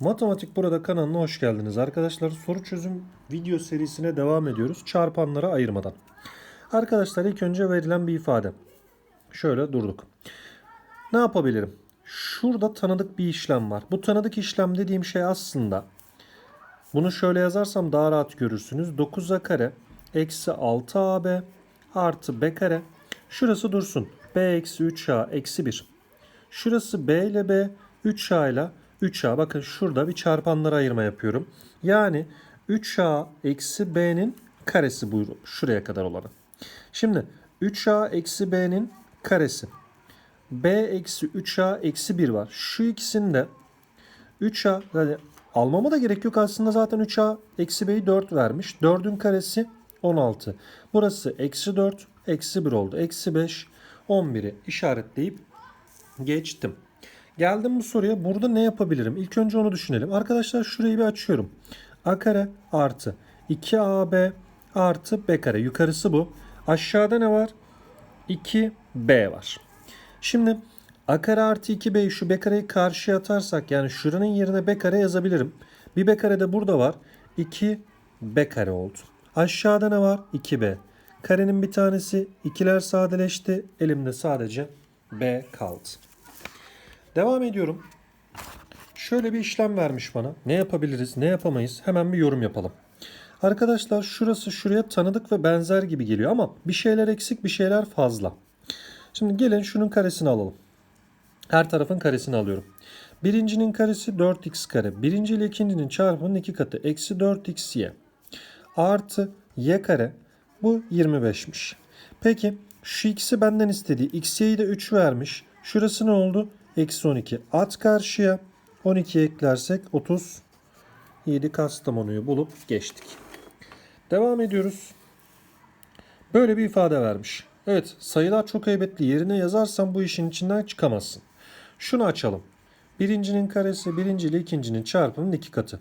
Matematik Burada kanalına hoş geldiniz arkadaşlar. Soru çözüm video serisine devam ediyoruz. Çarpanlara ayırmadan. Arkadaşlar ilk önce verilen bir ifade. Şöyle durduk. Ne yapabilirim? Şurada tanıdık bir işlem var. Bu tanıdık işlem dediğim şey aslında bunu şöyle yazarsam daha rahat görürsünüz. 9a kare eksi 6ab artı b kare. Şurası dursun. b eksi 3a eksi 1. Şurası b ile b 3a ile 3a. Bakın şurada bir çarpanlara ayırma yapıyorum. Yani 3a eksi b'nin karesi bu şuraya kadar olanı. Şimdi 3a eksi b'nin karesi. b eksi 3a eksi 1 var. Şu ikisini de 3a yani almama da gerek yok aslında zaten 3a eksi b'yi 4 vermiş. 4'ün karesi 16. Burası eksi 4 eksi 1 oldu. Eksi 5 11'i işaretleyip geçtim. Geldim bu soruya burada ne yapabilirim? İlk önce onu düşünelim. Arkadaşlar şurayı bir açıyorum. a kare artı 2ab artı b kare. Yukarısı bu. Aşağıda ne var? 2b var. Şimdi a kare artı 2b'yi şu b kareyi karşıya atarsak yani şuranın yerine b kare yazabilirim. Bir b kare de burada var. 2 b kare oldu. Aşağıda ne var? 2b. Karenin bir tanesi ikiler sadeleşti. Elimde sadece b kaldı. Devam ediyorum. Şöyle bir işlem vermiş bana. Ne yapabiliriz, ne yapamayız? Hemen bir yorum yapalım. Arkadaşlar şurası şuraya tanıdık ve benzer gibi geliyor ama bir şeyler eksik, bir şeyler fazla. Şimdi gelin şunun karesini alalım. Her tarafın karesini alıyorum. Birincinin karesi 4x kare. Birinci ile ikincinin çarpımının iki katı. Eksi 4xy. Artı y kare. Bu 25'miş. Peki şu x'i benden istediği. xy'yi de 3 vermiş. Şurası ne oldu? Eksi 12. At karşıya. 12 eklersek 30. 7 Kastamonu'yu bulup geçtik. Devam ediyoruz. Böyle bir ifade vermiş. Evet sayılar çok heybetli. Yerine yazarsam bu işin içinden çıkamazsın. Şunu açalım. Birincinin karesi birinci ile ikincinin çarpımının iki katı.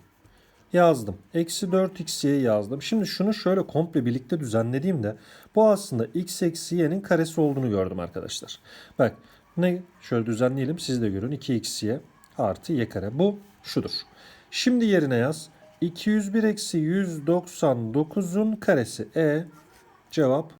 Yazdım. Eksi 4x'ye yazdım. Şimdi şunu şöyle komple birlikte düzenlediğimde bu aslında x eksi y'nin karesi olduğunu gördüm arkadaşlar. Bak ne şöyle düzenleyelim siz de görün. 2xy artı y kare. Bu şudur. Şimdi yerine yaz. 201 eksi 199'un karesi. E cevap